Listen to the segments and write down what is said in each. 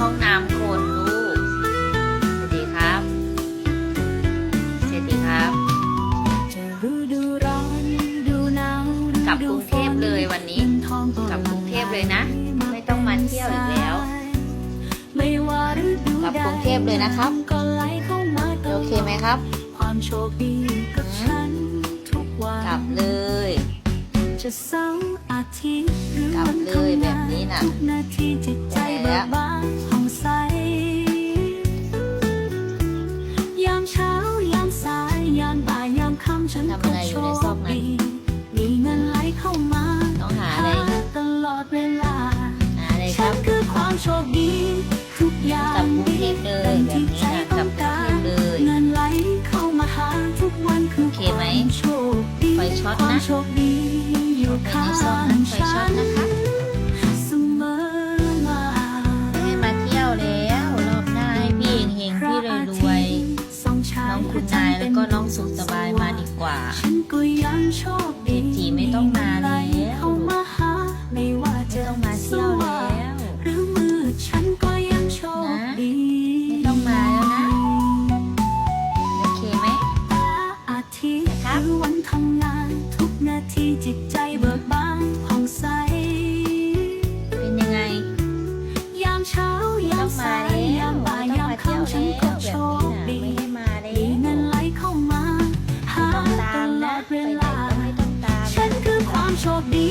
ห้องน้ำคนลูก สวัสดีครับ สวัสดีครับจะฤดูร้อนฤดูหนาวกลับกรุงเทพเลยวันนี้ กลับกรุงเทพเลยนะ ไม่ต้องมาเที่ยวอีกแล้วไม่ว่าฤดูกลับกรุงเทพเลยนะครับก็ไหลเข้ามาตลโออดเคไหมครับความโชคดีกับฉันทุกวันกลับเลย จะเสาร์อาทิตย์หรือกลับวันเลยทำแบงาบนนี้น่ะทุกนาทีจิตใจแล้เบิวกบานผ่องใสยามเช้ายามสายยามบ่ายยามค่ำฉันทำก็อะไรอโชยู่ในคซอกนั้นดีมีเงินไหลเข้ามาต้องหาอะไรตลอดเวลาหาอะไรคฉัรันบคือความโชคดีทุกอย่างกลับกรุงเทพเลยดังแบบที่นี้ใจนะต้องการกลับกรุงเทพเลยเงินไหลเข้ามาหาทุกวันคือโอเคไหมความโชคดีไฟช็อตนะความโชคดี อยู่ในข้าซอกงนั้นไฟฉัช็อตนนะคะเสมอมาให้มาเที่ยวแล้ว รอบหน้าให้พี่เฮงๆพี่รวยรวยส่องฉาๆน้ยองคุณนายแล้วก็น้องสุขสบายมาดีกว่า ฉันก็ยังโชค เวไหนลาก็ไม่ต้องตามฉันคือความโชคดี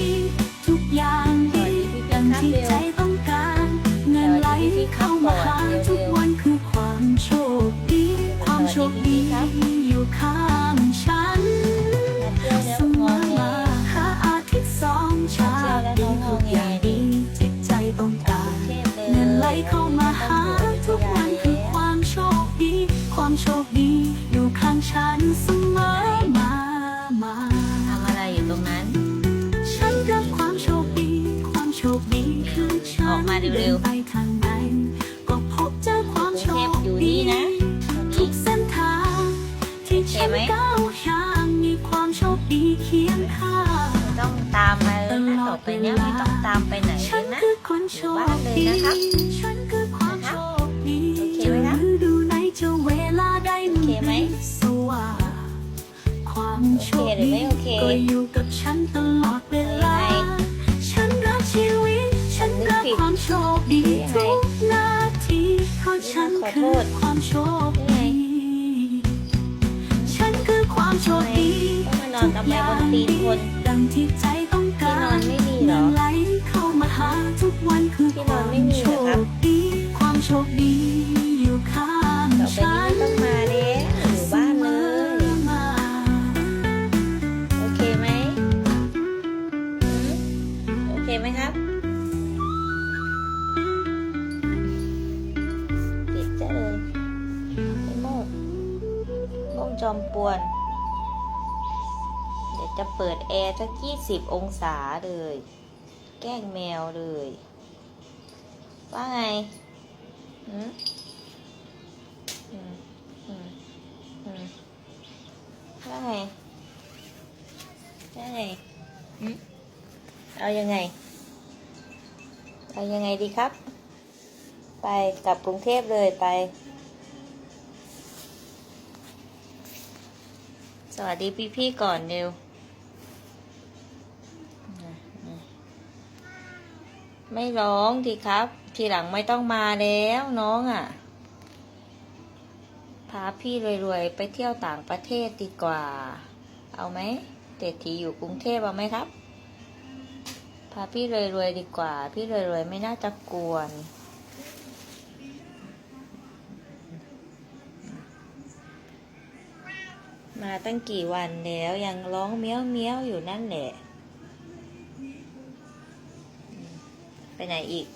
ทุกอย่างดีดังที่ใจต้องการ เงินไหลเข้ามาหาทุกวันคือความโชคดี ความโชคดีอยู่ข้างฉันเสมอมาหาอาทิตย์สองชาดีทุกอย่างดีจิตใจต้องการ เงินไหลเข้ามาหาทุกวันคือความโชคดี ความโชคดีอยู่ข้างฉัน ความโชคดีคือฉันออกมาเร็วๆดินไปทางไหนก็พบเจอความโชคกรุงเทพอยู่ดีนี่นะวันทุนี้กเส้นทางที่ฉันโอเคไหมก้าวย่างมีความโชคดีเคียงข้างไม่ต้องตามมาเลยนะต่อไปเนี้ยไม่ต้องตามไปไหนเลฉัยนนะคือคนโชคดีอยู่บ้านเลยนะครับฉันคือความโชคดีโอเคจะไหมครับฤดูไหนจะเวลาใดโอเคไหมสว่างความโชคโอเคหรือดีไม่โอเคก็อยู่กับฉันตลอดเวลา ตีคนดังที่ใจต้องกาที่นอนไม่มีเหรอไหลเข้ามาหาทุกวันคือที่คนอวานมไม่มีโชครับดีความโชคดีอยู่ข้างต่อไปฉันี้ไม่ต้องมาแล้วอยู่บ้านเลยโอเคไหมโอเคไหมครับปิดจะเลยไอ้โมกโมจอมปวน จะเปิดแอร์สักยี่สิบองศาเลย แกล้งแมวเลย ว่าไงหืมอืมอืมอืมว่าไงได้หืมเอายังไง เอายังไงดีครับ ไปกลับกรุงเทพเลยไป สวัสดีพี่ๆก่อนเร็ว ไม่ร้องดีครับ ทีหลังไม่ต้องมาแล้วน้องอะ พาพี่รวยๆ ไปเที่ยวต่างประเทศดีกว่า เอาไหมเศรษฐีอยู่กรุงเทพเอาไหมครับ พาพี่รวยๆดีกว่า พี่รวยๆไม่น่าจะกวนมาตั้งกี่วันแล้วยังร้องเมี้ยวเมี้ยวอยู่นั่นแหละ ไปไหนอีก